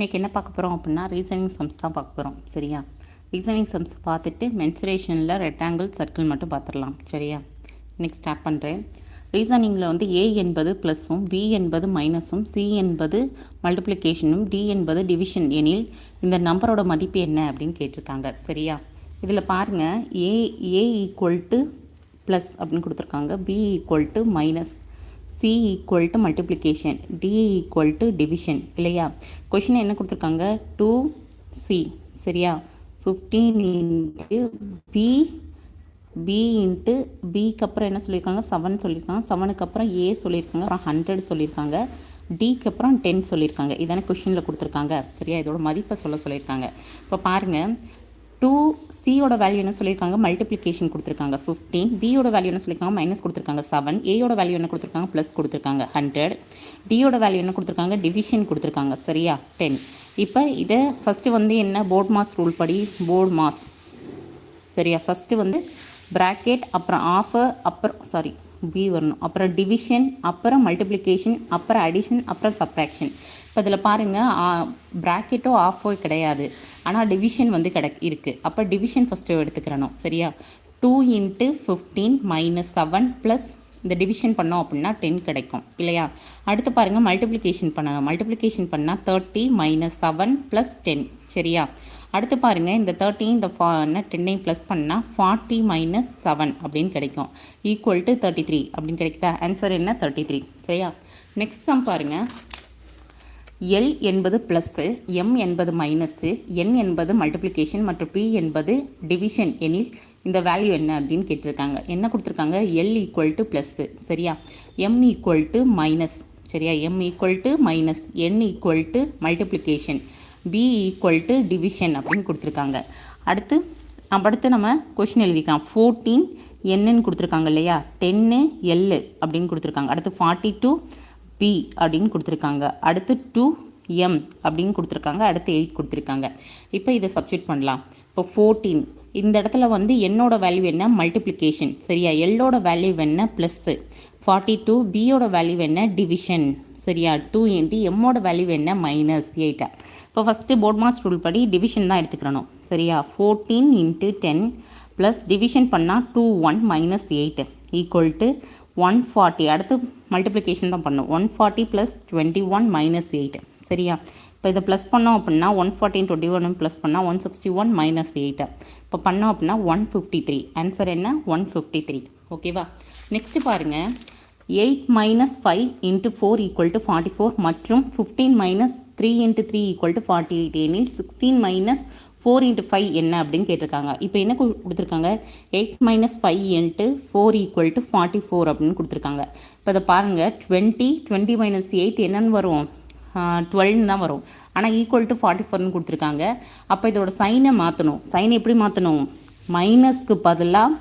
இன்றைக்கி என்ன பார்க்க போகிறோம் அப்படின்னா ரீசனிங் சம்ஸ் தான் பார்க்க போகிறோம் சரியா? ரீசனிங் சம்ஸ் பார்த்துட்டு மென்சுரேஷனில் ரெக்டாங்கிள் சர்க்கிள் மட்டும் பார்த்துடலாம். சரியா? நெக்ஸ்ட் ஸ்டார்ட் பண்ணுறேன் ரீசனிங்கில் வந்து ஏ என்பது ப்ளஸ்ஸும் பி என்பது மைனஸும் சி என்பது மல்டிப்ளிகேஷனும் டி என்பது டிவிஷன் எனில் இந்த நம்பரோட மதிப்பு என்ன அப்படின்னு கேட்டிருக்காங்க. சரியா? இதில் பாருங்கள் A A equal to plus அப்படின்னு கொடுத்துருக்காங்க B equal to minus C equal to multiplication D equal to division இல்லையா? கொஷின் என்ன கொடுத்துருக்காங்க? டூ சி சரியா? Fifteen into B B into பிக்கு அப்புறம் என்ன சொல்லியிருக்காங்க? செவன் சொல்லியிருக்காங்க. செவனுக்கு அப்புறம் ஏ சொல்லியிருக்காங்க. அப்புறம் ஹண்ட்ரட் சொல்லியிருக்காங்க. டிக்கு அப்புறம் டென் சொல்லியிருக்காங்க. இதானே கொஷினில் கொடுத்துருக்காங்க. சரியா? இதோட மதிப்பை சொல்ல சொல்லியிருக்காங்க. இப்போ பாருங்கள் டூ சியோட வேல்யூ என்ன சொல்லியிருக்காங்க மல்டிப்ளிகேஷன் கொடுத்துருக்காங்க. ஃபிஃப்டீன் பியோட வேல்யூ என்ன சொல்லியிருக்காங்க மைனஸ் கொடுத்துருக்காங்க. செவன் ஏயோட வேல்யூ என்ன கொடுத்துருக்காங்க? ப்ளஸ் கொடுத்துருக்காங்க. ஹண்ட்ரட் டியோட வேல்யூ என்ன கொடுத்துருக்காங்க? டிவிஷன் கொடுத்துருக்காங்க. சரியா? டென் இப்போ இதை ஃபஸ்ட்டு வந்து என்ன? போர்ட் மாஸ் ரூல் படி போர்ட் மாஸ் சரியா? ஃபஸ்ட்டு வந்து ப்ராக்கெட் அப்புறம் ஆஃபர் அப்புறம் சாரி பி வரணும். அப்புறம் டிவிஷன் அப்புறம் மல்டிப்ளிகேஷன் அப்புறம் அடிஷன் அப்புறம் சப்ராக்ஷன் இப்போ இதில் பாருங்கள் ப்ராக்கெட்டோ ஆஃபோ கிடையாது. ஆனால் டிவிஷன் வந்து கிட இருக்குது அப்போ டிவிஷன் ஃபஸ்ட்டு எடுத்துக்கிறணும் சரியா? Two into fifteen minus seven plus இந்த டிவிஷன் பண்ணோம் அப்படின்னா டென் கிடைக்கும் இல்லையா? அடுத்து பாருங்கள் மல்டிப்ளிகேஷன் பண்ணணும். மல்டிப்ளிகேஷன் பண்ணால் thirty minus seven plus ten சரியா? அடுத்து பாருங்கள் இந்த தேர்ட்டியும் இந்த ஃபா என்ன டென்னையும் ப்ளஸ் பண்ணால் ஃபார்ட்டி மைனஸ் செவன் அப்படின்னு கிடைக்கும். ஈக்குவல் டு தேர்ட்டி த்ரீ அப்படின்னு கிடைக்குதா? ஆன்சர் என்ன? தேர்ட்டி த்ரீ சரியா? நெக்ஸ்ட் சம் பாருங்கள் எல் என்பது ப்ளஸ்ஸு எம் என்பது மைனஸ்ஸு என் என்பது மல்டிப்ளிகேஷன் மற்றும் பி என்பது டிவிஷன் எனில் இந்த வேல்யூ என்ன அப்படின்னு கேட்டிருக்காங்க. என்ன கொடுத்துருக்காங்க? எல் ஈக்குவல் டு ப்ளஸ்ஸு சரியா? எம் ஈக்குவல் டு மைனஸ் சரியா? M equal to minus N equal to multiplication P equal to division அப்படின்னு கொடுத்துருக்காங்க. அடுத்து அடுத்து நம்ம கொஷின் எழுதிக்கலாம். ஃபோர்டீன் என்னன்னு கொடுத்துருக்காங்க இல்லையா? டென்னு எல்லு அப்படின்னு கொடுத்துருக்காங்க. அடுத்து ஃபார்ட்டி டூ பி அப்படின்னு கொடுத்துருக்காங்க. அடுத்து டூ எம் அப்படின்னு கொடுத்துருக்காங்க. அடுத்து எயிட் கொடுத்துருக்காங்க. இப்போ இதை சப்ஸ்டியூட் பண்ணலாம். இப்போ ஃபோர்டீன் இந்த இடத்துல வந்து என்னோட வேல்யூ என்ன? மல்டிப்ளிகேஷன் சரியா? எல்லோட வேல்யூ என்ன? ப்ளஸ்ஸு ஃபார்ட்டி டூ பியோட வேல்யூ என்ன? டிவிஷன் சரியா? டூ இன்ட்டு எம்மோட வேல்யூ என்ன? மைனஸ் எயிட்டா இப்போ ஃபஸ்ட்டு போர்ட் மாஸ் ரூல் படி டிவிஷன் தான் எடுத்துக்கிறணும். சரியா? Fourteen into ten plus division பண்ணால் two one minus eight equal to one forty அடுத்து மல்டிப்ளிகேஷன் தான் பண்ணும். One forty plus twenty one minus eight சரியா? இப்போ இதை ப்ளஸ் பண்ணோம் அப்படின்னா ஒன் ஃபார்ட்டின் டுவெண்ட்டி ஒன் ப்ளஸ் பண்ணால் one sixty one minus eight இப்போ பண்ணோம் அப்படின்னா ஒன் ஃபிஃப்டி த்ரீ ஆன்சர் என்ன? ஒன் ஃபிஃப்டி த்ரீ ஓகேவா நெக்ஸ்ட்டு பாருங்கள் eight minus five into four equal to forty four மற்றும் fifteen minus three into three equal to forty eight எனில் sixteen minus four into five என்ன அப்படின்னு கேட்டிருக்காங்க. இப்போ என்ன கொடுத்துருக்காங்க? Eight minus five into four equal to forty four அப்படின்னு கொடுத்துருக்காங்க. இப்போ இதை பாருங்கள் டுவெண்ட்டி டுவெண்ட்டி மைனஸ் எயிட் என்னன்னு வரும்? டுவெல்னு தான் வரும். ஆனால் ஈக்குவல் டு ஃபார்ட்டி ஃபோர்னு கொடுத்துருக்காங்க. அப்போ இதோட சைனை மாற்றணும் சைனை எப்படி மாற்றணும் மைனஸ்க்கு பதிலாக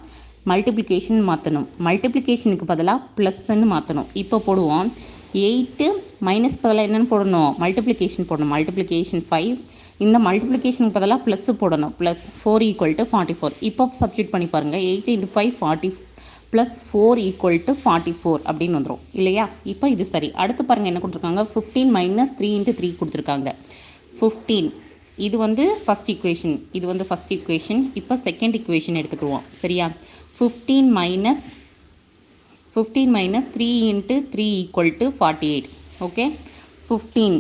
மல்டிப்ளிகேஷன் மாற்றணும் மல்டிப்ளிகேஷனுக்கு பதிலாக ப்ளஸ்ன்னு மாற்றணும் இப்போ போடுவோம். எயிட்டு மைனஸ் பதிலாக என்னென்னு போடணும்? மல்டிப்ளிகேஷன் போடணும். மல்டிப்ளிகேஷன் ஃபைவ் இந்த மல்டிப்ளிகேஷனுக்கு பதிலாக ப்ளஸ் போடணும். Plus four equal to forty four இப்போ சப்ஜெக்ட் பண்ணி பாருங்கள் eight into five forty plus four equal to forty four அப்படின்னு வந்துடும் இல்லையா? இப்போ இது சரி. அடுத்து பாருங்கள் என்ன கொடுத்துருக்காங்க? Fifteen minus three into three கொடுத்துருக்காங்க. ஃபிஃப்டீன் இது வந்து ஃபஸ்ட் ஈக்குவேஷன் இது வந்து ஃபஸ்ட் இக்குவேஷன் இப்போ செகண்ட் இக்குவேஷன் எடுத்துக்கிடுவோம். சரியா? Fifteen minus fifteen minus three into three equal to forty eight okay fifteen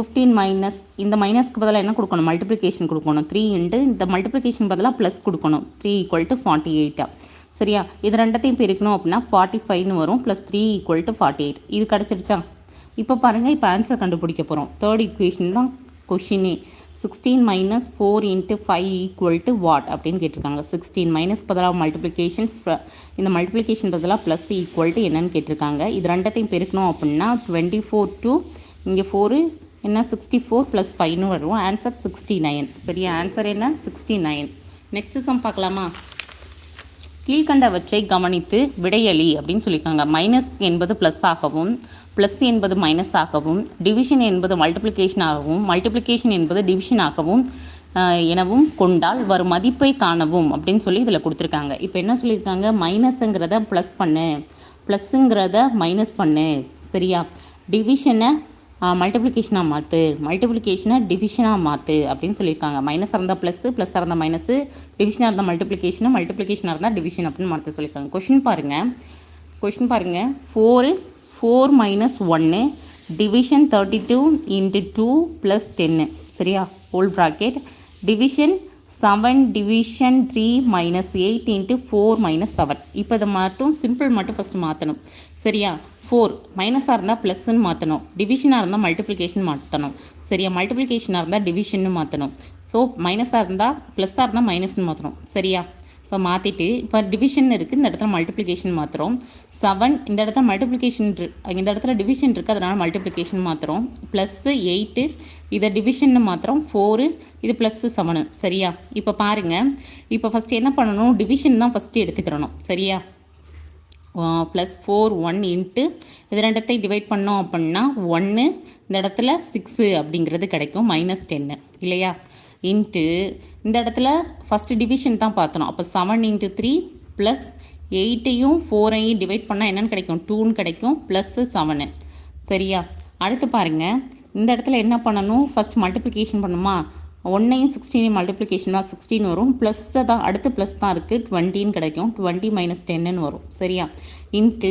fifteen minus இந்த மைனஸ்க்கு பதிலாக என்ன கொடுக்கணும்? மல்டிப்ளிகேஷன் கொடுக்கணும். த்ரீ இன்ட்டு இந்த மல்டிப்ளிகேஷன் பதிலாக ப்ளஸ் கொடுக்கணும். த்ரீ ஈக்குவல் டு ஃபார்ட்டி எயிட்டா சரியா? இது ரெண்டத்தையும் பிரிக்கணும் அப்படின்னா ஃபார்ட்டி ஃபைவ்னு வரும். Plus three equal to forty eight இது கிடச்சிருச்சா இப்போ பாருங்கள் இப்போ ஆன்சர் கண்டுபிடிக்க போகிறோம் தேர்ட் ஈக்குவேஷன் தான் கொஷினே sixteen minus four into five equal to what அப்படின்னு கேட்டிருக்காங்க. சிக்ஸ்டீன் மைனஸ் பதிலாக மல்டிப்ளிகேஷன் இந்த மல்டிப்ளிகேஷன் பதிலாக ப்ளஸ் ஈக்குவல் டு என்னன்னு கேட்டிருக்காங்க. இது ரெண்டத்தையும் பெருக்கணும் அப்படின்னா டுவெண்ட்டி ஃபோர் டூ இங்கே ஃபோரு என்ன சிக்ஸ்டி ஃபோர் ப்ளஸ் ஃபைவ்னு வரும். ஆன்சர் சிக்ஸ்டி நைன் சரியா ஆன்சர் என்ன? சிக்ஸ்டி நைன் நெக்ஸ்ட் சம் பார்க்கலாமா? கீழ்கண்டவற்றை கவனித்து விடையளி அப்படின்னு சொல்லியிருக்காங்க. மைனஸ் என்பது ப்ளஸ் ஆகவும் ப்ளஸ் என்பது மைனஸ் ஆகவும் டிவிஷன் என்பது மல்டிப்ளிகேஷன் ஆகவும் மல்டிப்ளிகேஷன் என்பது டிவிஷன் ஆகவும் எனவும் கொண்டால் வரும் மதிப்பை காணவும் அப்படின்னு சொல்லி இதில் கொடுத்துருக்காங்க. இப்போ என்ன சொல்லியிருக்காங்க? மைனஸுங்கிறத ப்ளஸ் பண்ணு. ப்ளஸ்ஸுங்கிறத மைனஸ் பண்ணு. சரியா? டிவிஷனை மல்டிப்ளிகேஷனாக மாற்று மல்டிப்ளிகேஷனை டிவிஷனாக மாற்று அப்படின்னு சொல்லியிருக்காங்க. மைனஸ் இருந்தால் ப்ளஸ்ஸு ப்ளஸ் இருந்தால் மைனஸு டிவிஷனாக இருந்தால் மல்டிப்ளிகேஷனு மல்டிப்ளிகேஷனாக இருந்தால் டிவிஷன் அப்படின்னு மாற்ற சொல்லியிருக்காங்க. கொஷின் பாருங்கள் கொஷின் பாருங்கள் ஃபோரு ஃபோர் மைனஸ் ஒன்று division thirty two into two plus ten சரியா? Whole bracket division seven division three minus eight into four minus seven இப்போ இதை மட்டும் சிம்பிள் மட்டும் ஃபஸ்ட்டு மாற்றணும் சரியா? ஃபோர் மைனஸாக இருந்தால் ப்ளஸ்ன்னு மாற்றணும் டிவிஷனாக இருந்தால் மல்டிப்ளிகேஷன் மாற்றணும் சரியா? மல்டிப்ளிகேஷனாக இருந்தால் டிவிஷன்னு மாற்றணும் ஸோ மைனஸாக இருந்தால் ப்ளஸ்ஸாக இருந்தால் மைனஸ்ன்னு மாற்றணும் சரியா? இப்போ மாற்றிட்டு இப்போ டிவிஷன் இருக்குது இந்த இடத்துல மல்டிப்ளிகேஷன் மாற்றுறோம் செவன் இந்த இடத்துல மல்டிப்ளிகேஷன் இந்த இடத்துல டிவிஷன் இருக்குது அதனால் மல்டிப்ளிகேஷன் மாற்றுறோம் ப்ளஸ்ஸு எயிட்டு இதை டிவிஷன்னு மாத்திரம் ஃபோரு இது ப்ளஸ்ஸு செவனு சரியா? இப்போ பாருங்கள் இப்போ ஃபஸ்ட்டு என்ன பண்ணணும்? டிவிஷன் தான் ஃபஸ்ட்டு எடுத்துக்கிறணும் சரியா? ப்ளஸ் ஃபோர் ஒன் இன்ட்டு இது ரெண்டத்தையும் டிவைட் பண்ணோம் அப்படின்னா ஒன்று இந்த இடத்துல சிக்ஸு அப்படிங்கிறது கிடைக்கும் மைனஸ் டென்னு இல்லையா? இன்ட்டு இந்த இடத்துல ஃபஸ்ட்டு டிவிஷன் தான் பார்த்தணும். அப்போ செவன் இன்ட்டு த்ரீ ப்ளஸ் எயிட்டையும் ஃபோரையும் டிவைட் பண்ணால் என்னென்னு கிடைக்கும்? டூன்னு கிடைக்கும். ப்ளஸ்ஸு செவனு சரியா? அடுத்து பாருங்கள் இந்த இடத்துல என்ன பண்ணணும்? ஃபஸ்ட் மல்டிப்ளிகேஷன் பண்ணுமா? ஒன்னையும் சிக்ஸ்டீனையும் மல்டிப்ளிகேஷனாக சிக்ஸ்டீன் வரும். ப்ளஸ்ஸை தான் அடுத்து ப்ளஸ் தான் இருக்குது டுவெண்ட்டின்னு கிடைக்கும். டுவெண்ட்டி மைனஸ் டென்னுன்னு வரும். சரியா? இன்ட்டு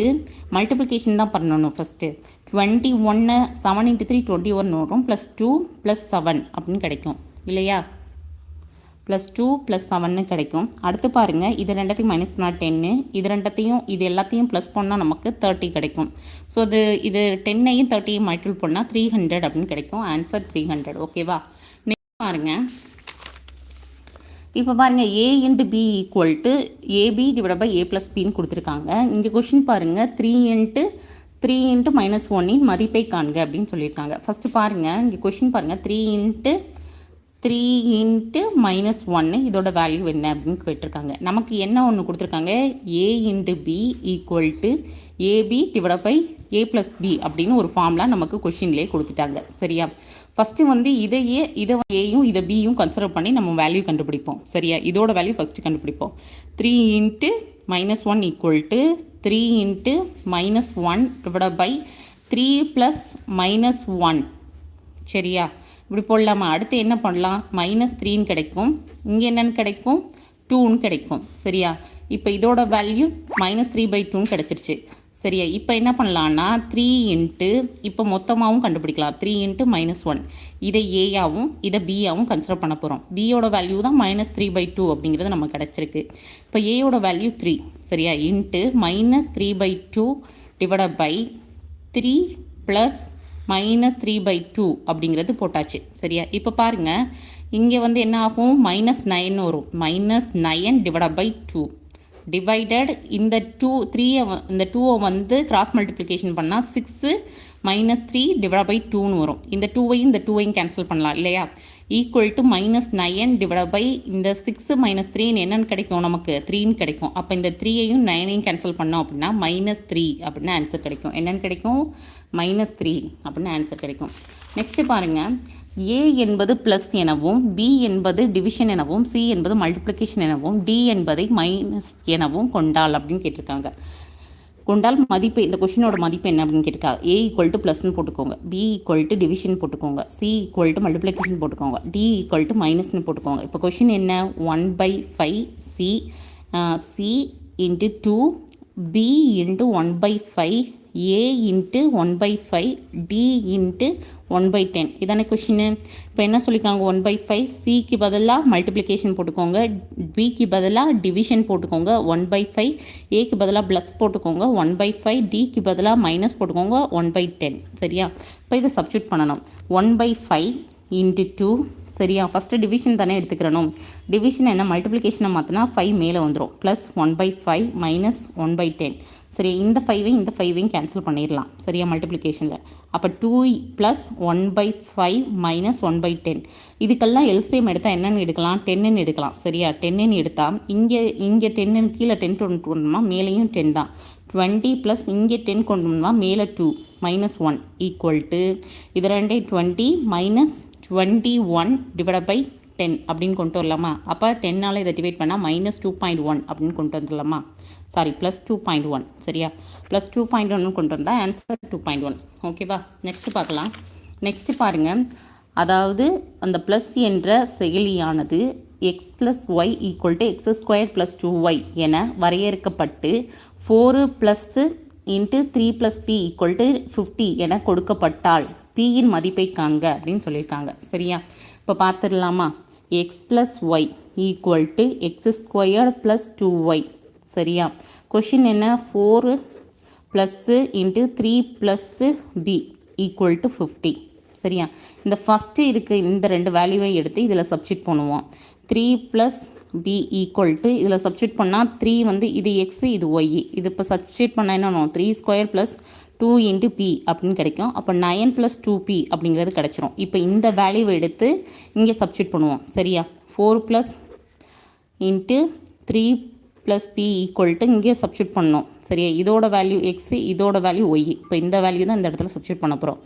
மல்டிப்ளிகேஷன் தான் பண்ணணும் ஃபஸ்ட்டு டுவெண்ட்டி ஒன்று seven into three twenty one வரும். ப்ளஸ் டூ ப்ளஸ் செவன் அப்படின்னு கிடைக்கும். இல்லையா? ப்ளஸ் டூ ப்ளஸ் செவன்னு கிடைக்கும். அடுத்து பாருங்கள் இது ரெண்டத்தையும் மைனஸ் பண்ணால் டென்னு இது ரெண்டத்தையும் இது எல்லாத்தையும் ப்ளஸ் பண்ணால் நமக்கு தேர்ட்டி கிடைக்கும். ஸோ இது இது டென்னையும் தேர்ட்டியும் மல்டிபிள் பண்ணால் த்ரீ ஹண்ட்ரட் அப்படின்னு கிடைக்கும். ஆன்சர் த்ரீ ஹண்ட்ரட் ஓகேவா நெக்ஸ்ட் பாருங்கள் இப்போ பாருங்கள் A into B equal to AB divide by A plus பின்னு கொடுத்துருக்காங்க. இங்கே கொஷின் பாருங்கள் three into three into minus ஒன்னின் மதிப்பை காண்க அப்படின்னு சொல்லியிருக்காங்க. ஃபஸ்ட்டு பாருங்கள் இங்கே கொஷின் பாருங்கள் three into three into minus ஒன்று இதோட வேல்யூ என்ன அப்படின்னு கேட்டிருக்காங்க. நமக்கு என்ன ஒன்று கொடுத்துருக்காங்க? A into B equal to AB divide by A plus B அப்படின்னு ஒரு ஃபார்ம்லா நமக்கு கொஷின்லேயே கொடுத்துட்டாங்க. சரியா? ஃபஸ்ட்டு வந்து இதையே இதை ஏயும் இதை பியும் கன்சிடர் பண்ணி நம்ம வேல்யூ கண்டுபிடிப்போம். சரியா? இதோட வேல்யூ ஃபஸ்ட்டு கண்டுபிடிப்போம். Three into minus one equal to three into minus one divide by three plus minus one சரியா? இப்படி போடலாமா? அடுத்து என்ன பண்ணலாம்? மைனஸ் த்ரீன்னு கிடைக்கும். இங்கே என்னென்னு கிடைக்கும்? டூன்னு கிடைக்கும். சரியா? இப்போ இதோட வேல்யூ மைனஸ் த்ரீ பை டூன்னு கிடச்சிருச்சு. சரியா? இப்போ என்ன பண்ணலான்னா த்ரீ இன்ட்டு இப்போ மொத்தமாகவும் கண்டுபிடிக்கலாம். த்ரீ இன்ட்டு மைனஸ் ஒன் இதை ஏயாவும் இதை பியாவும் கன்சிடர் பண்ண போகிறோம் பியோட வேல்யூ தான் மைனஸ் த்ரீ பை டூ அப்படிங்கிறது நம்ம கிடச்சிருக்கு. இப்போ ஏயோட வேல்யூ த்ரீ சரியா? Into minus three by two divide by three plus minus three by two அப்படிங்கிறது போட்டாச்சு. சரியா? இப்போ பாருங்கள் இங்கே வந்து என்ன ஆகும்? மைனஸ் நைன் வரும். Minus nine divide by two divided இந்த டூ த்ரீயை இந்த டூவை வந்து கிராஸ் மல்டிப்ளிகேஷன் பண்ணால் six minus three divide by டூன்னு வரும். இந்த டூவையும் இந்த டூவையும் கேன்சல் பண்ணலாம் இல்லையா? Equal to minus nine divide by இந்த சிக்ஸு மைனஸ் த்ரீன்னு என்னென்னு கிடைக்கும் நமக்கு? த்ரீன்னு கிடைக்கும். அப்போ இந்த த்ரீயையும் நைனையும் கேன்சல் பண்ணோம் அப்படின்னா மைனஸ் த்ரீ அப்படின்னு ஆன்சர் கிடைக்கும். என்னென்னு கிடைக்கும்? மைனஸ் த்ரீ அப்படின்னு ஆன்சர் கிடைக்கும். நெக்ஸ்ட்டு பாருங்கள் ஏ என்பது ப்ளஸ் எனவும் பி என்பது டிவிஷன் எனவும் சி என்பது மல்டிப்ளிகேஷன் எனவும் டி என்பதை மைனஸ் எனவும் கொண்டால் அப்படின்னு கேட்டிருக்காங்க. கொண்டால் மதிப்பு இந்த கொஷினோட மதிப்பு என்ன அப்படின்னு கேட்டிருக்கா? ஏ ஈக்குவல் டு ப்ளஸ்ன்னு போட்டுக்கோங்க. பி ஈக்குவல் டு டிவிஷன் போட்டுக்கோங்க. சி ஈக்குவல் டு மல்டிப்ளிகேஷன் போட்டுக்கோங்க. டி ஈக்குவல் டு மைனஸ்னு போட்டுக்கோங்க. இப்போ கொஷின் என்ன? One by five C C into two B into one by five A into one by five D into one by ten இதானே question இப்போ என்ன சொல்லியிருக்காங்க one by five சிக்கு பதிலாக மல்டிப்ளிகேஷன் போட்டுக்கோங்க. பிக்கு பதிலாக டிவிஷன் போட்டுக்கோங்க. ஒன் பை ஃபைவ் ஏக்கு பதிலாக ப்ளஸ் போட்டுக்கோங்க. ஒன் பை ஃபைவ் டிக்கு பதிலாக மைனஸ் போட்டுக்கோங்க. ஒன் பை டென் சரியா? இப்போ இதை சப்ஸ்டியூட் பண்ணணும். One by five into two. சரியா? ஃபஸ்ட்டு டிவிஷன் தானே எடுத்துக்கிறணும். டிவிஷன் என்ன? மல்டிப்ளிகேஷனை மாற்றினா ஃபைவ் மேலே வந்துடும் plus one by five minus one by ten சரி இந்த ஃபைவையும் இந்த ஃபைவையும் கேன்சல் பண்ணிடலாம். சரியா? மல்டிப்ளிகேஷனில் அப்போ two plus one by five minus one by ten இதுக்கெல்லாம் எல்சிஎம் எடுத்தால் என்னென்னு எடுக்கலாம்? டென்னுன்னு எடுக்கலாம். சரியா? டென்னுன்னு எடுத்தால் இங்கே இங்கே டென்னு கீழே டென் கொண்டு வரணுமா? மேலேயும் டென் தான். டுவெண்ட்டி ப்ளஸ் இங்கே டென் கொண்டு வரணுமா? மேலே two minus one equal to இது ரெண்டே twenty minus twenty one divide by ten அப்படின்னு கொண்டு வரலாமா? அப்போ டென்னால் இதை டிவைட் பண்ணால் மைனஸ் டூ பாயிண்ட் ஒன் அப்படின்னு கொண்டு வந்துடலாமா? Sorry plus two point one சரியா? ப்ளஸ் டூ பாயிண்ட் ஒன்னு கொண்டு வந்தால் ஆன்சர் டூ பாயிண்ட் ஒன் ஓகேவா நெக்ஸ்ட்டு பார்க்கலாம். நெக்ஸ்ட்டு பாருங்கள் அதாவது அந்த ப்ளஸ் என்ற செயலியானது X plus Y equal to X square plus two Y என வரையறுக்கப்பட்டு four plus into three plus B equal to fifty என கொடுக்கப்பட்டால் பியின் மதிப்பை காண்க அப்படின்னு சொல்லியிருக்காங்க. சரியா? இப்போ பார்த்துடலாமா? X plus Y equal to X square plus two Y சரியா? கொஷின் என்ன? Four plus into three plus B equal to fifty சரியா? இந்த ஃபஸ்ட்டு இருக்க இந்த ரெண்டு வேல்யூவை எடுத்து இதில் சப்ஸ்டிட் பண்ணுவோம். Three plus B equal to இதில் சப்ஸ்டியூட் பண்ணால் த்ரீ வந்து இது எக்ஸு இது ஒய் இது இப்போ சப்ஸ்டியூட் பண்ணால் என்ன three square plus two into B அப்படின்னு கிடைக்கும். அப்போ நயன் ப்ளஸ் டூ பி அப்படிங்கிறது கிடச்சிரும். இப்போ இந்த வேல்யூவை எடுத்து இங்கே சப்ஸ்டியூட் பண்ணுவோம். சரியா? Four plus into three plus B equal to இங்கே சப்ஸ்டியூட் பண்ணோம். சரியா? இதோட வேல்யூ எக்ஸு இதோட வேல்யூ ஒய் இப்போ இந்த வேல்யூ தான் இந்த இடத்துல சப்ஸ்டியூட் பண்ண போகிறோம்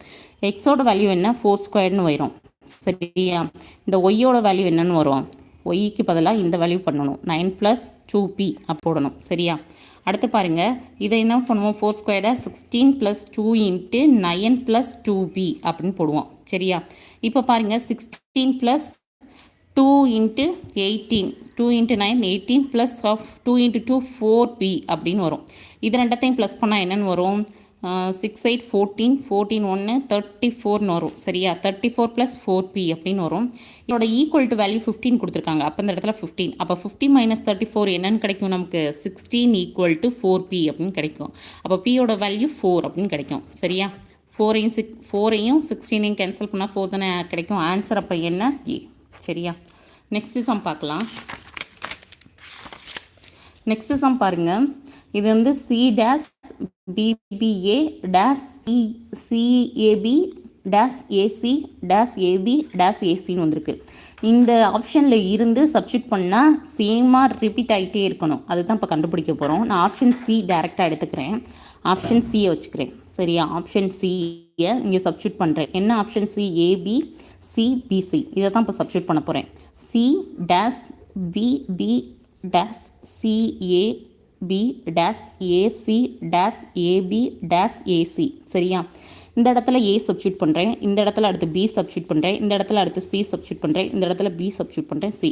எக்ஸோட வேல்யூ என்ன? ஃபோர் ஸ்கொயர்னு வரும். சரியா? இந்த ஒய்யோட வேல்யூ என்னன்னு வரும். ஒய்க்கு பதிலாக இந்த வேல்யூ பண்ணணும். நைன் ப்ளஸ் டூ பி போடணும். சரியா? அடுத்து பாருங்கள் இதை என்ன பண்ணுவோம்? ஃபோர் ஸ்கொயரை sixteen plus two into nine plus two B அப்படின்னு போடுவோம். சரியா? இப்போ பாருங்கள் sixteen plus two into eighteen two into nine eighteen plus of two into two four B அப்படின்னு வரும். இது ரெண்டத்தையும் ப்ளஸ் பண்ணால் என்னென்னு வரும்? சிக்ஸ் எயிட் ஃபோர்டீன் ஃபோர்டீன் ஒன்று தேர்ட்டி ஃபோர்னு வரும். சரியா? Thirty four plus four B அப்படின்னு வரும். இதோட ஈக்குவல் டு வேல்யூ ஃபிஃப்டீன் கொடுத்துருக்காங்க. அப்போ இந்த இடத்துல ஃபிஃப்டீன் அப்போ ஃபிஃப்டி மைனஸ் தேர்ட்டி ஃபோர் என்னன்னு கிடைக்கும் நமக்கு? Sixteen equal to four B அப்படின்னு கிடைக்கும். அப்போ பியோட வேல்யூ ஃபோர் அப்படின்னு கிடைக்கும். சரியா? ஃபோரையும் சிக் ஃபோரையும் சிக்ஸ்டீனையும் கேன்சல் பண்ணால் ஃபோர் தானே கிடைக்கும். ஆன்சர் அப்போ என்ன? ஏ சரியா? நெக்ஸ்ட் சம் பார்க்கலாம். நெக்ஸ்ட் சம் பாருங்கள் இது வந்து C dash BBA dash C CAB dash AC dash AB dash ஏசின்னு வந்திருக்கு. இந்த ஆப்ஷனில் இருந்து சப்ஸ்டியூட் பண்ணால் சேமாக ரிப்பீட் ஆகிட்டே இருக்கணும். அதுதான் இப்போ கண்டுபிடிக்க போகிறோம் நான் ஆப்ஷன் சி டேரெக்டாக எடுத்துக்கிறேன். ஆப்ஷன் சியை வச்சுக்கிறேன். சரியா? ஆப்ஷன் சியை இங்கே சப்ஸ்டியூட் பண்ணுறேன் என்ன ஆப்ஷன் சி ஏபி சிபிசி இதை தான் இப்போ சப்ஸ்டியூட் பண்ண போகிறேன் C dash BB dash CA B dash AC dash AB dash AC சரியா? இந்த இடத்துல ஏ சப்ஸ்டியூட் பண்ணுறேன் இந்த இடத்துல அடுத்து பி சப்ஸ்டியூட் பண்ணுறேன் இந்த இடத்துல அடுத்து சி சப்ஸ்டியூட் பண்ணுறேன் இந்த இடத்துல பி சப்ஸ்டியூட் பண்ணுறேன் சி.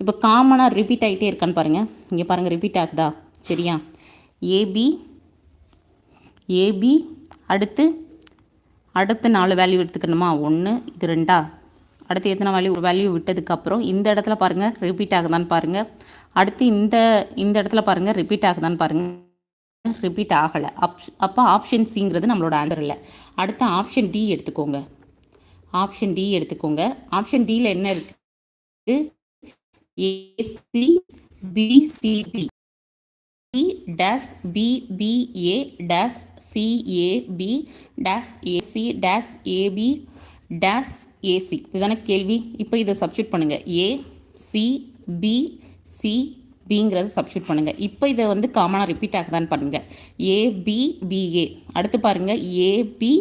இப்போ காமனாக ரிப்பீட் ஆகிட்டே இருக்கான்னு பாருங்கள் இங்கே பாருங்கள் ரிப்பீட் ஆகுதா? சரியா? ஏபி ஏபி அடுத்து அடுத்து நாலு வேல்யூ எடுத்துக்கணுமா? ஒன்று இது ரெண்டா? அடுத்து எத்தனை வேல்யூ வேல்யூ விட்டதுக்கப்புறம் இந்த இடத்துல பாருங்கள் ரிப்பீட் ஆகுதான்னு பாருங்கள் அடுத்து இந்த இந்த இடத்துல பாருங்கள் ரிப்பீட் ஆகுதான்னு பாருங்கள் ரிப்பீட் ஆகலை. அப் அப்போ ஆப்ஷன் சிங்கிறது நம்மளோட ஆன்சர் இல்லை. அடுத்து ஆப்ஷன் டி எடுத்துக்கோங்க. ஆப்ஷன் டி எடுத்துக்கோங்க. ஆப்ஷன் டியில் என்ன இருக்குது AC BCD dash BBA dash CAB dash AC dash AB dash AC இதுதானே கேள்வி? இப்போ இதை சப்ஸ்டியூட் பண்ணுங்கள் ஏ சி பி சி பிங்கிறத சப்ஸ்டியூட் பண்ணுங்கள் இப்போ இதை வந்து காமனாக ரிப்பீட் ஆகுதான்னு பாருங்கள் ஏபி பிஏ அடுத்து பாருங்கள் ஏபி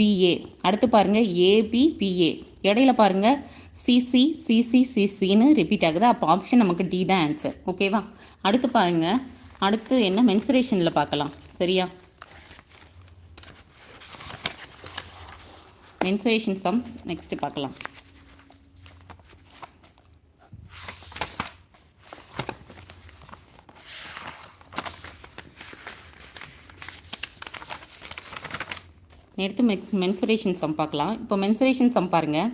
பிஏ அடுத்து பாருங்கள் ஏபி பிஏ இடையில பாருங்கள் சிசி சிசி சிசின்னு ரிப்பீட் ஆகுது. அப்போ ஆப்ஷன் நமக்கு டி தான் ஆன்சர் ஓகேவா அடுத்து பாருங்கள் அடுத்து என்ன மென்சுரேஷனில் பார்க்கலாம். சரியா? மென்சுரேஷன் சம்ஸ் நெக்ஸ்ட்டு பார்க்கலாம். நேர்த்து மெ மென்சுரேஷன் சம் பார்க்கலாம். இப்போ மென்சுரேஷன் சம் பாருங்கள்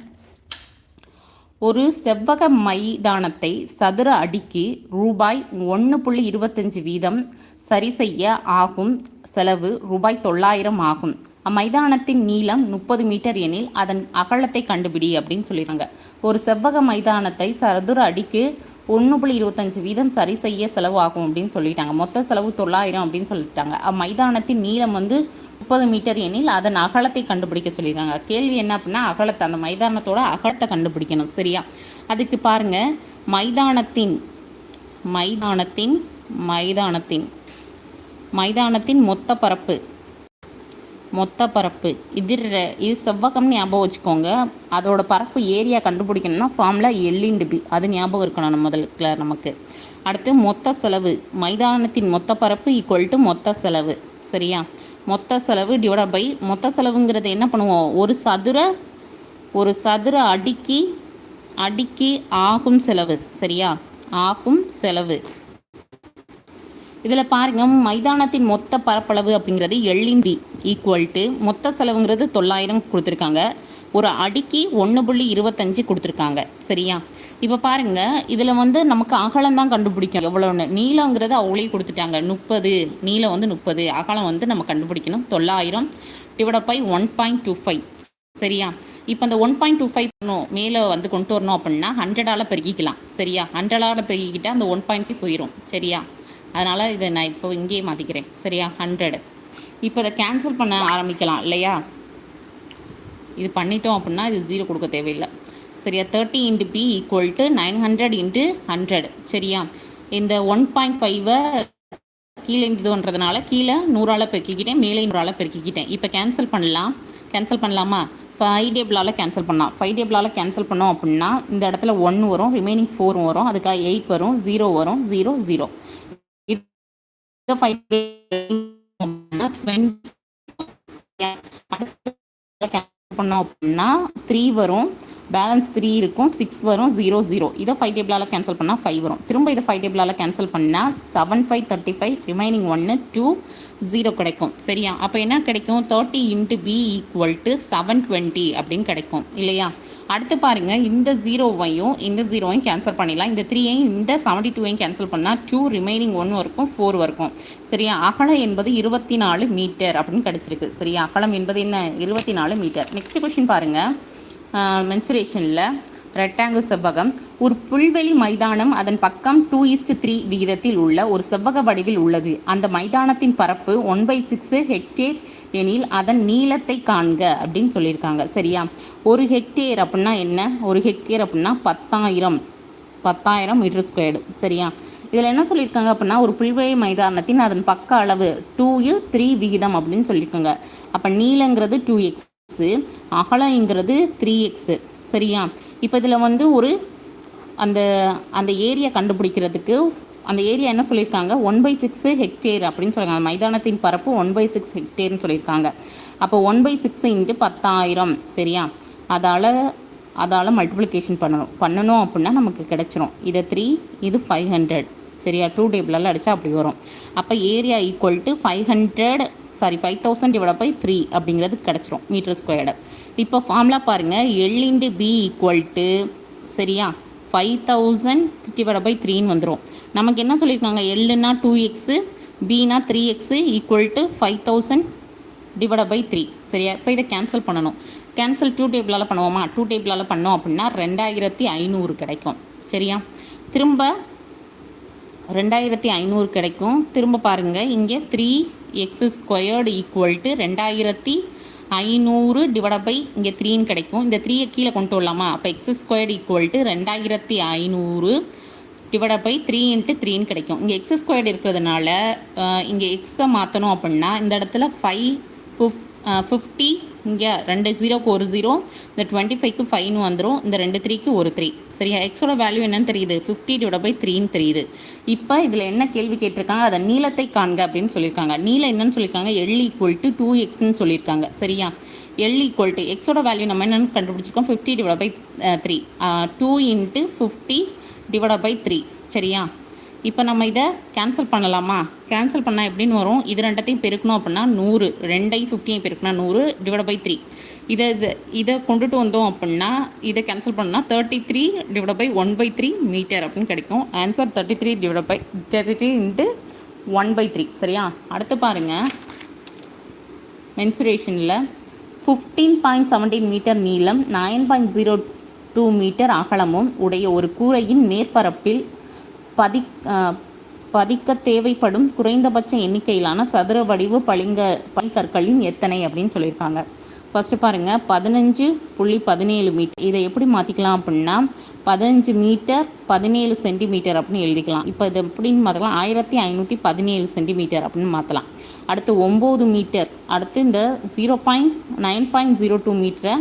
ஒரு செவ்வக மைதானத்தை சதுர அடிக்கு ரூபாய் ஒன்று புள்ளி இருபத்தஞ்சி வீதம் சரி செய்ய ஆகும் செலவு ரூபாய் தொள்ளாயிரம் ஆகும். அம்மைதானத்தின் நீளம் முப்பது மீட்டர் எனில் அதன் அகலத்தை கண்டுபிடி அப்படின்னு சொல்லிடுறாங்க. ஒரு செவ்வக மைதானத்தை சதுர அடிக்கு ஒன்று புள்ளி இருபத்தஞ்சி வீதம் சரி செய்ய செலவு ஆகும் அப்படின்னு சொல்லிட்டாங்க. மொத்த செலவு தொள்ளாயிரம் அப்படின்னு சொல்லிட்டாங்க. அம்மைதானத்தின் நீளம் வந்து முப்பது மீட்டர் எனில் அதன் அகலத்தை கண்டுபிடிக்க சொல்லியிருக்காங்க. கேள்வி என்ன அப்படின்னா அகலத்தை அந்த மைதானத்தோட அகலத்தை கண்டுபிடிக்கணும். சரியா? அதுக்கு பாருங்கள் மைதானத்தின் மைதானத்தின் மைதானத்தின் மைதானத்தின் மொத்த பரப்பு மொத்த பரப்பு இது இது செவ்வகம் ஞாபகம் வச்சுக்கோங்க. அதோட பரப்பு ஏரியா கண்டுபிடிக்கணும்னா ஃபார்ம்ல எல்லிண்டு பி அது ஞாபகம் இருக்கணும் நம்ம முதல்ல நமக்கு. அடுத்து மொத்த செலவு. மைதானத்தின் மொத்த பரப்பு ஈக்குவல் டு மொத்த செலவு. சரியா? மொத்த செலவு டிவைட பை மொத்த செலவுங்கிறது என்ன பண்ணுவோம்? ஒரு சதுர ஒரு சதுர அடிக்கு அடிக்கு ஆகும் செலவு. சரியா? ஆகும் செலவு. இதில் பாருங்க மைதானத்தின் மொத்த பரப்பளவு அப்படிங்கிறது எள்ளிண்டி ஈக்குவல் டு மொத்த செலவுங்கிறது தொள்ளாயிரம் கொடுத்துருக்காங்க. ஒரு அடிக்கு ஒன்று புள்ளி இருபத்தஞ்சு கொடுத்துருக்காங்க. சரியா? இப்போ பாருங்க இதில் வந்து நமக்கு அகலம் தான் கண்டுபிடிக்கணும். எவ்வளோன்னு நீளங்கிறது அவங்களே கொடுத்துட்டாங்க. முப்பது நீளம் வந்து முப்பது. அகலம் வந்து நம்ம கண்டுபிடிக்கணும். தொள்ளாயிரம் divide by one point two five சரியா? இப்போ அந்த ஒன் பாயிண்ட் டூ ஃபைவ் பண்ணும் மேலே வந்து கொண்டு வரணும் அப்படின்னா ஹண்ட்ரடால் பெருக்கிக்கலாம். சரியா? ஹண்ட்ரடால் பெருக்கிக்கிட்டால் அந்த ஒன் பாயிண்ட் ஃபைவ் போயிடும் சரியா? அதனால் இதை நான் இப்போ இங்கேயே மாற்றிக்கிறேன் சரியா? ஹண்ட்ரடு இப்போ இதை கேன்சல் பண்ண ஆரம்பிக்கலாம் இல்லையா? இது பண்ணிட்டோம் அப்படின்னா இது ஜீரோ கொடுக்க தேவையில்லை. சரியா? Thirty into B equal to nine hundred into hundred சரியா? இந்த ஒன் பாயிண்ட் ஃபைவை கீழே இருந்ததுன்றதுனால கீழே நூறால் பெருக்கிக்கிட்டேன் மேலே நூறால் பெருக்கிக்கிட்டேன். இப்போ கேன்சல் பண்ணலாம். கேன்சல் பண்ணலாமா? ஃபைவ் டேபிளால் கேன்சல் பண்ணலாம். ஃபைவ் டேபிளால் கேன்சல் பண்ணோம் அப்படின்னா இந்த இடத்துல ஒன் வரும் ரிமைனிங் ஃபோர் வரும் அதுக்காக எயிட் வரும் ஜீரோ வரும் ஜீரோ ஜீரோ இது ஃபைவ் பண்ணோம் அப்படின்னா த்ரீ வரும் பேலன்ஸ் த்ரீ இருக்கும் சிக்ஸ் வரும் ஜீரோ ஜீரோ இதை ஃபைவ் டேபிளால் கேன்சல் பண்ணால் ஃபைவ் வரும். திரும்ப இதை ஃபைவ் டேபிளால் கேன்சல் பண்ணால் seven five thirty five remaining ஒன்று டூ ஜீரோ கிடைக்கும். சரியா? அப்போ என்ன கிடைக்கும்? Thirty into B equal to seven twenty அப்படின்னு கிடைக்கும். இல்லையா? அடுத்து பாருங்கள் இந்த ஜீரோவையும் இந்த ஜீரோவையும் கேன்சல் பண்ணிடலாம். இந்த த்ரீயையும் இந்த செவன்ட்டி டூவையும் கேன்சல் பண்ணால் டூ ரிமைனிங் ஒன்று இருக்கும் ஃபோர் இருக்கும் சரியா? அகலம் என்பது இருபத்தி நாலு மீட்டர் அப்படின்னு கிடச்சிருக்கு. சரியா? அகலம் என்பது என்ன? இருபத்தி நாலு மீட்டர் நெக்ஸ்ட் கொஷின் பாருங்கள் மென்சுரேஷனில் ரெக்டாங்கிள் செவ்வகம் ஒரு புல்வெளி மைதானம் அதன் பக்கம் டூ இஸ்ட் த்ரீ விகிதத்தில் உள்ள ஒரு செவ்வக வடிவில் உள்ளது. அந்த மைதானத்தின் பரப்பு ஒன் பை சிக்ஸு ஹெக்டேர் எனில் அதன் நீளத்தை காண்க அப்படின்னு சொல்லியிருக்காங்க. சரியா? ஒரு ஹெக்டேர் அப்படின்னா என்ன? ஒரு ஹெக்டேர் அப்படின்னா பத்தாயிரம். பத்தாயிரம் மீட்டர் ஸ்கொயர்டு சரியா? இதில் என்ன சொல்லியிருக்காங்க அப்படின்னா ஒரு புல்வெளி மைதானத்தின் அதன் பக்க அளவு டூ த்ரீ விகிதம் அப்படின்னு சொல்லியிருக்காங்க. அப்போ நீளங்கிறது டூ எக்ஸ் எக்ஸு அகலங்கிறது த்ரீ எக்ஸு சரியா? இப்போ இதில் வந்து ஒரு அந்த அந்த ஏரியா கண்டுபிடிக்கிறதுக்கு அந்த ஏரியா என்ன சொல்லியிருக்காங்க? ஒன் பை சிக்ஸு ஹெக்டேர் அப்படின்னு சொல்லியிருக்காங்க. மைதானத்தின் பரப்பு ஒன் பை சிக்ஸ் ஹெக்டேர்னு சொல்லியிருக்காங்க. அப்போ ஒன் பை சிக்ஸ் இன்ட்டு பத்தாயிரம் சரியா? அதால் அதால் மல்டிப்ளிகேஷன் பண்ணணும். பண்ணணும் அப்படின்னா நமக்கு கிடச்சிரும். இதை த்ரீ இது ஃபைவ் ஹண்ட்ரட் சரியா? டூ டேபிளெல்லாம் அடித்தா அப்படி வரும். அப்போ area equal to five hundred sorry five thousand divide by three அப்படிங்கிறது கிடச்சிரும் மீட்டர் ஸ்கொயர்டு இப்போ ஃபார்முலா பாருங்கள் L into B equal to சரியா? ஃபைவ் தௌசண்ட் டிவைட் பை த்ரீன்னு வந்துடும் நமக்கு என்ன சொல்லியிருக்காங்க எல்லுன்னா two X Bina three X equal to five thousand divide by three சரியா? இப்போ இதை கேன்சல் பண்ணணும். கேன்சல் டூ டேபிளால் பண்ணுவோமா? டூ டேபிளால் பண்ணோம் அப்படின்னா ரெண்டாயிரத்தி ஐநூறு கிடைக்கும். சரியா? திரும்ப ரெண்டாயிரத்தி ஐநூறு கிடைக்கும். திரும்ப பாருங்கள் இங்கே three X squared equal to ரெண்டாயிரத்தி ஐநூறு டிவைட் பை இங்கே த்ரீன்னு கிடைக்கும். இந்த த்ரீயை கீழே கொண்டு வரலாமா? அப்போ எக்ஸ் ஸ்கொயர்டு ஈக்குவல் டு ரெண்டாயிரத்தி ஐநூறு டிவைட் பை த்ரீ இன்ட்டு த்ரீன்னு கிடைக்கும். இங்கே எக்ஸ் ஸ்கொயர்டு இருக்கிறதுனால இங்கே எக்ஸை மாற்றணும் அப்படின்னா இந்த இடத்துல ஃபைவ் ஃபிஃப்டி இங்கே ரெண்டு ஜீரோக்கு ஒரு ஜீரோ இந்த டுவெண்ட்டி ஃபைவ்க்கு ஃபைவ்னு வந்துடும் இந்த ரெண்டு த்ரீக்கு ஒரு த்ரீ சரியா? எக்ஸோட வேல்யூ என்னன்னு தெரியுது. ஃபிஃப்டி டிவைட் பை த்ரீன்னு தெரியுது. இப்போ இதில் என்ன கேள்வி கேட்டிருக்காங்க? அதை நீளத்தை காண்க அப்படின்னு சொல்லியிருக்காங்க. நீளம் என்னன்னு சொல்லியிருக்காங்க. எல் ஈக்குவல் டு டூ எக்ஸ்ன்னு சொல்லியிருக்காங்க. சரியா? எல் ஈக்குவல் டு எக்ஸோட வேல்யூ நம்ம என்னென்னு கண்டுபிடிச்சிருக்கோம்? Fifty divide by three two into fifty divide by three சரியா? இப்போ நம்ம இதை கேன்சல் பண்ணலாமா? கேன்சல் பண்ணால் எப்படின்னு வரும்? இது ரெண்டத்தையும் பெருக்கணும் அப்படின்னா நூறு. ரெண்டையும் ஃபிஃப்டியும் பெருக்கினா நூறு டிவைட் பை த்ரீ இதை இதை இதை கொண்டுட்டு வந்தோம் அப்படின்னா இதை கேன்சல் பண்ணால் thirty three divide by one by three metre அப்படின்னு கிடைக்கும். Answer thirty three divide by thirty three into one by three சரியா? அடுத்து பாருங்கள் மென்சுரேஷனில் ஃபிஃப்டீன் பாயிண்ட் செவன்டீன் மீட்டர் நீளம் nine point zero two metre அகலமும் உடைய ஒரு கூரையின் மேற்பரப்பில் பதி பதிக்க தேவைப்படும் குறைந்தபட்ச எண்ணிக்கையிலான சதுர வடிவு பளிங்க பனிக்கற்களின் எத்தனை அப்படின்னு சொல்லியிருக்காங்க. ஃபஸ்ட்டு பாருங்கள் பதினஞ்சு புள்ளி பதினேழு மீட்டர் இதை எப்படி மாற்றிக்கலாம் அப்படின்னா பதினஞ்சு மீட்டர் பதினேழு சென்டிமீட்டர் அப்படின்னு எழுதிக்கலாம். இப்போ இது எப்படின்னு மாற்றலாம் ஆயிரத்தி ஐநூற்றி பதினேழு சென்டிமீட்டர் அப்படின்னு மாற்றலாம் அடுத்து ஒம்பது மீட்டர் அடுத்து இந்த zero point nine point zero two மீட்டரை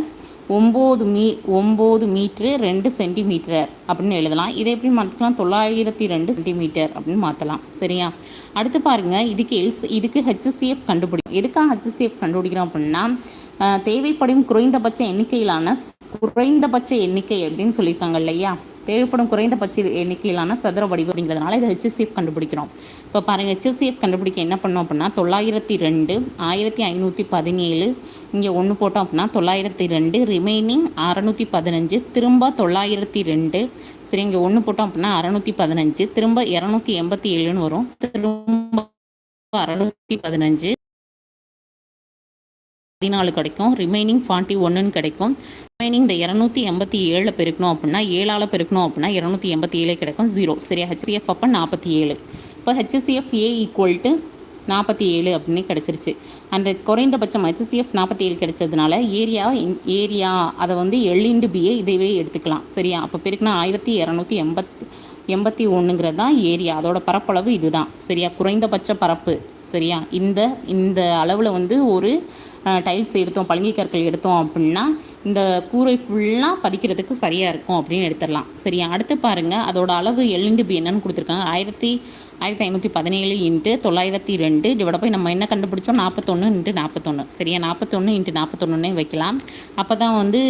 ஒம்பது மீ ஒம்பது மீட்ரு ரெண்டு சென்டிமீட்டர் அப்படின்னு எழுதலாம். இதை எப்படி மாற்றலாம் தொள்ளாயிரத்தி ரெண்டு சென்டிமீட்டர் அப்படின்னு மாற்றலாம் சரியா? அடுத்து பாருங்கள் இதுக்கு எல்ஸ் இதுக்கு ஹெச்சிஎஃப் கண்டுபிடிக்கும் எதுக்காக ஹெச்சிஎஃப் கண்டுபிடிக்கிறோம் அப்படின்னா தேவைப்படும் குறைந்தபட்ச எண்ணிக்கையிலான குறைந்தபட்ச எண்ணிக்கை அப்படின்னு சொல்லியிருக்காங்க இல்லையா? தேவைப்படும் குறைந்தபட்ச எண்ணிக்கையிலான சதுர வடிவு அப்படிங்கிறதுனால இதை ஹெச்சிஎஃப் கண்டுபிடிக்கிறோம். இப்போ பாருங்கள் ஹெச்சிஎஃப் கண்டுபிடிக்க என்ன பண்ணோம் அப்படின்னா தொள்ளாயிரத்தி ரெண்டு ஆயிரத்தி ஐநூற்றி பதினேழு இங்கே ஒன்று போட்டோம் அப்படின்னா தொள்ளாயிரத்தி ரெண்டு ரிமைனிங் அறநூற்றி பதினஞ்சு திரும்ப தொள்ளாயிரத்தி ரெண்டு சரி இங்கே ஒன்று போட்டோம் அப்படின்னா அறநூற்றி பதினஞ்சு திரும்ப இரநூத்தி எண்பத்தி ஏழுன்னு வரும். திரும்ப அறநூற்றி பதினஞ்சு பதினாலு கிடைக்கும். ரிமைனிங் ஃபார்ட்டி ஒன்றுன்னு கிடைக்கும். ரிமைனிங் இந்த இரநூத்தி எண்பத்தி ஏழில் பெருக்கணும் அப்படின்னா ஏழால் பெருக்கணும் அப்படின்னா இரநூத்தி எண்பத்தி ஏழே கிடைக்கும். ஜீரோ சரியா ஹெச்சிஎஃப் அப்போ நாற்பத்தி ஏழு. இப்போ ஹெச்சிஎஃப் ஏ ஈக்குவல் டு நாற்பத்தி ஏழு அப்படின்னு கிடச்சிருச்சு. அந்த குறைந்தபட்சம் ஹெச்சிஎஃப் நாற்பத்தி ஏழு கிடைச்சதுனால ஏரியா ஏரியா அதை வந்து எல் இன்டு பிஏ இதைவே எடுத்துக்கலாம். சரியா? அப்போ பெருக்கினா ஆயிரத்தி இரநூத்தி எண்பத்தி எண்பத்தி ஒன்றுங்கிறது தான் ஏரியா. அதோட பரப்பளவு இதுதான். சரியா? குறைந்தபட்ச பரப்பு. சரியா? இந்த இந்த அளவில் வந்து ஒரு டைல்ஸ் எடுத்தோம் பளிங்கி கற்கள் எடுத்தோம் அப்படின்னா இந்த கூரை ஃபுல்லாக பதிக்கிறதுக்கு சரியாக இருக்கும் அப்படின்னு எடுத்துடலாம். சரியா அடுத்து பாருங்கள் அதோட அளவு எல்இண்டு பி என்னன்னு கொடுத்துருக்காங்க. ஆயிரத்தி ஆயிரத்தி ஐநூற்றி பதினேழு இன்ட்டு தொள்ளாயிரத்தி ரெண்டு டிவைட் போய் நம்ம என்ன கண்டுபிடிச்சோம்? நாற்பத்தொன்று இன்ட்டு நாற்பத்தொன்று சரியா? நாற்பத்தொன்று இன்ட்டு நாற்பத்தொன்னுனே வைக்கலாம். அப்போ தான் வந்து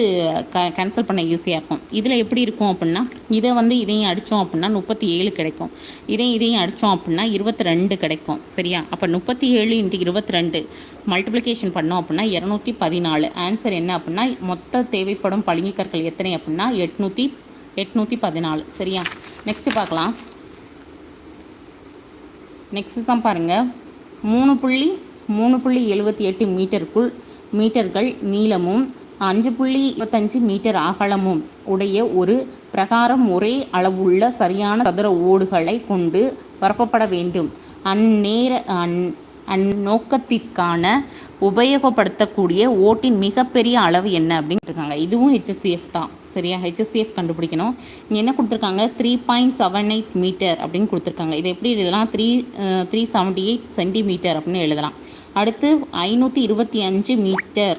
க கேன்சல் பண்ண ஈஸியாக இருக்கும். இதில் எப்படி இருக்கும் அப்படின்னா இதை வந்து இதையும் அடித்தோம் அப்படின்னா முப்பத்தி ஏழு கிடைக்கும். இதையும் இதையும் அடித்தோம் அப்படின்னா இருபத்தி ரெண்டு கிடைக்கும். சரியா? அப்போ முப்பத்தி ஏழு இன்ட்டு இருபத்தி ரெண்டு மல்டிப்ளிகேஷன் பண்ணோம் அப்படின்னா இரநூத்தி பதினாலு. ஆன்சர் என்ன அப்படின்னா மொத்த மொத்த தேவைப்படும் பளிங்கு கற்கள் எத்தனை அப்படின்னா எட்நூற்றி எட்நூற்றி பதினாலு. சரியா? நெக்ஸ்ட்டு பார்க்கலாம். நெக்ஸ்ட் சம் பாருங்கள் மூணு புள்ளி மூணு புள்ளி எழுபத்தி எட்டு மீட்டருக்குள் மீட்டர்கள் நீளமும் அஞ்சு புள்ளி இருபத்தஞ்சு மீட்டர் அகலமும் உடைய ஒரு பிரகாரம் ஒரே அளவுள்ள சரியான சதுர ஓடுகளை கொண்டு பரப்பப்பட வேண்டும். அந்நேர அந் அந்நோக்கத்திற்கான உபயோகப்படுத்தக்கூடிய ஓட்டின் மிகப்பெரிய அளவு என்ன அப்படின்னு இருக்காங்க இதுவும் ஹெச்எஸ்சிஎஃப் தான். சரியா? ஹெச்எஸ்சிஎஃப் கண்டுபிடிக்கணும். இங்கே என்ன கொடுத்துருக்காங்க? Three point seven eight metre அப்படின்னு கொடுத்துருக்காங்க. இது எப்படி எழுதலாம்? Three three seventy eight centimetre அப்படின்னு எழுதலாம். அடுத்து ஐநூற்றி இருபத்தி அஞ்சு மீட்டர்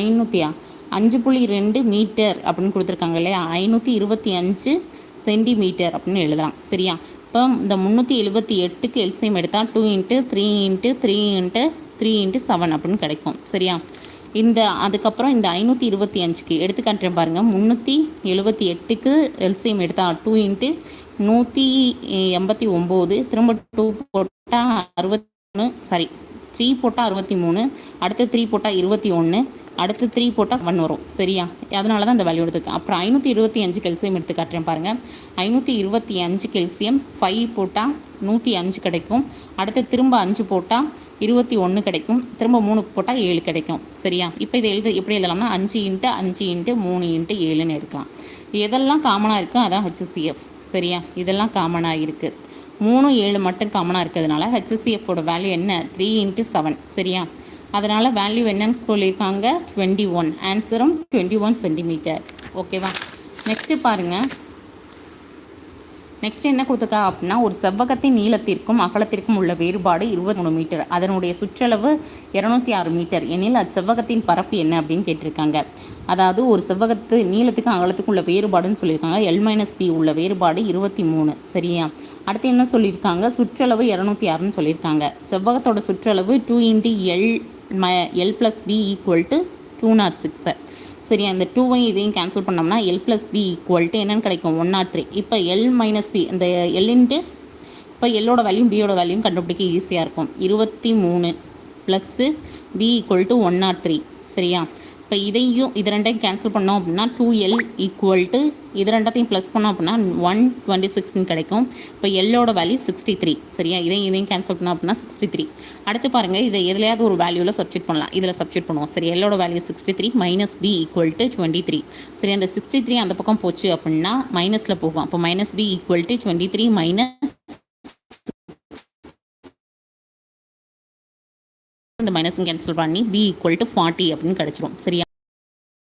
ஐநூற்றியா அஞ்சு புள்ளி ரெண்டு மீட்டர் அப்படின்னு கொடுத்துருக்காங்க இல்லையா? ஐநூற்றி இருபத்தி அஞ்சு சென்டிமீட்டர் அப்படின்னு எழுதலாம். சரியா? இப்போ இந்த முந்நூற்றி எழுபத்தி எட்டுக்கு எல்சியம் எடுத்தால் two into three into three into three into seven அப்படின்னு கிடைக்கும். சரியா? இந்த அதுக்கப்புறம் இந்த ஐநூற்றி இருபத்தி அஞ்சுக்கு எடுத்துக்காட்டுறேன் பாருங்கள் முந்நூற்றி எழுபத்தி எட்டுக்கு எல்சிஎம் எடுத்தால் டூ இன்ட்டு நூற்றி எண்பத்தி ஒம்பது. திரும்ப டூ போட்டால் அறுபத்தொன்று சாரி த்ரீ போட்டால் அறுபத்தி மூணு. அடுத்து த்ரீ போட்டால் இருபத்தி ஒன்று. அடுத்து த்ரீ போட்டால் செவன் வரும். சரியா? அதனால தான் இந்த வேல்யூ எடுத்துருக்கேன். அப்புறம் ஐநூற்றி இருபத்தி அஞ்சு கெல்சியம் எடுத்து காட்டுறேன் பாருங்கள் ஐநூற்றி இருபத்தி அஞ்சு கெல்சியம் ஃபைவ் போட்டால் நூற்றி அஞ்சு கிடைக்கும். அடுத்து திரும்ப அஞ்சு போட்டால் இருபத்தி ஒன்று கிடைக்கும். திரும்ப மூணு போட்டால் ஏழு கிடைக்கும். சரியா? இப்போ இதை எழுத எப்படி எழுதலாம்னா அஞ்சு இன்ட்டு அஞ்சு இன்ட்டு மூணு இன்ட்டு ஏழுன்னு எடுக்கலாம் எதெல்லாம் காமனாக இருக்கோ அதான் ஹெச்சிஎஃப் சரியா? இதெல்லாம் காமனாக இருக்குது மூணு ஏழு மட்டும் காமனாக இருக்கிறதுனால ஹெச்சிஎஃபோட வேல்யூ என்ன? த்ரீ இன்ட்டு செவன் சரியா? அதனால் வேல்யூ என்னன்னு சொல்லியிருக்காங்க டுவெண்ட்டி ஒன் ஆன்சரும் டுவெண்ட்டி ஒன் சென்டிமீட்டர் ஓகேவா நெக்ஸ்ட்டு பாருங்கள் நெக்ஸ்ட் என்ன கொடுத்துருக்காங்க அப்படின்னா ஒரு செவ்வகத்தின் நீளத்திற்கும் அகலத்திற்கும் உள்ள வேறுபாடு இருபத்தி மூணு மீட்டர் அதனுடைய சுற்றளவு இரநூத்தி ஆறு மீட்டர் எனில் அச்செவ்வகத்தின் பரப்பு என்ன அப்படின்னு கேட்டிருக்காங்க. அதாவது ஒரு செவ்வகத்து நீளத்துக்கும் அகலத்துக்கும் உள்ள வேறுபாடுன்னு சொல்லியிருக்காங்க. எல் மைனஸ் பி உள்ள வேறுபாடு இருபத்தி மூணு. சரியா? அடுத்து என்ன சொல்லியிருக்காங்க? சுற்றளவு இரநூத்தி ஆறுன்னு சொல்லியிருக்காங்க. செவ்வகத்தோட சுற்றளவு டூ இன்ட்டு எல் ம L plus B equal to two naught six சரியா அந்த டூவையும் இதையும் கேன்சல் பண்ணோம்னா L plus B equal to என்னென்னு கிடைக்கும்? ஒன் நாட் த்ரீ இப்போ எல் மைனஸ் பி இந்த எல் இன்ட்டு இப்போ எல்லோட வேல்யூம் பியோட வேல்யூம் கண்டுபிடிக்க ஈஸியாக இருக்கும். இருபத்தி மூணு plus B equal to one naught three சரியா? இப்போ இதையும் இது ரெண்டையும் கேன்சல் பண்ணோம் அப்படின்னா டூ எல் ஈக்குவல் டு இது ரெண்டத்தையும் ப்ளஸ் பண்ணோம் அப்படின்னா ஒன் டுவெண்ட்டி சிக்ஸ்னு கிடைக்கும். இப்போ எல்லோட வேல்யூ சிக்ஸ்டி த்ரீ சரியா? இதையும் இதையும் கேன்சல் பண்ணோம் அப்படின்னா சிக்ஸ்டி த்ரீ அடுத்து பாருங்கள் இதை எதுலையாவது ஒரு வேல்யூவில் சப்ஸ்டியூட் பண்ணலாம். இதில் சப்ஸ்டியூட் பண்ணுவோம். சரி எல்லோட value sixty three minus B equal to twenty three சரி அந்த சிக்ஸ்டி த்ரீ அந்த பக்கம் போச்சு அப்படின்னா மைனஸில் போகும். அப்போ minus B equal to twenty three minus இந்த மைனஸும் கேன்சல் பண்ணி பி ஈக்குவல் டு ஃபார்ட்டி அப்படின்னு கிடச்சிரும். சரியா?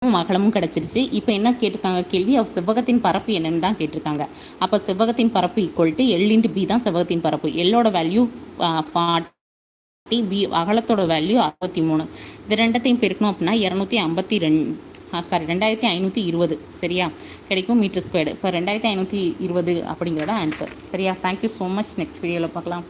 அகலமும் கிடச்சிருச்சு. இப்போ என்ன கேட்டிருக்காங்க? கேள்வி. அவ் செவ்வகத்தின் பரப்பு என்னன்னு தான் கேட்டிருக்காங்க. அப்போ செவ்வகத்தின் பரப்பு equal to L into B தான் செவ்வகத்தின் பரப்பு. எல்லோட வேல்யூ ஃபார்ட்டி பி அகலத்தோட வேல்யூ அறுபத்தி மூணு இது ரெண்டத்தையும் பெருக்கணும் அப்படின்னா இரநூத்தி ஐம்பத்தி ரெண்டு சாரி ரெண்டாயிரத்தி ஐநூற்றி இருபது. சரியா? கிடைக்கும் மீட்டர் ஸ்கொயர்டு இப்போ ரெண்டாயிரத்தி ஐநூற்றி இருபது அப்படிங்கிறத ஆன்சர் சரியா? தேங்க்யூ ஸோ மச் நெக்ஸ்ட் வீடியோவில் பார்க்கலாம்.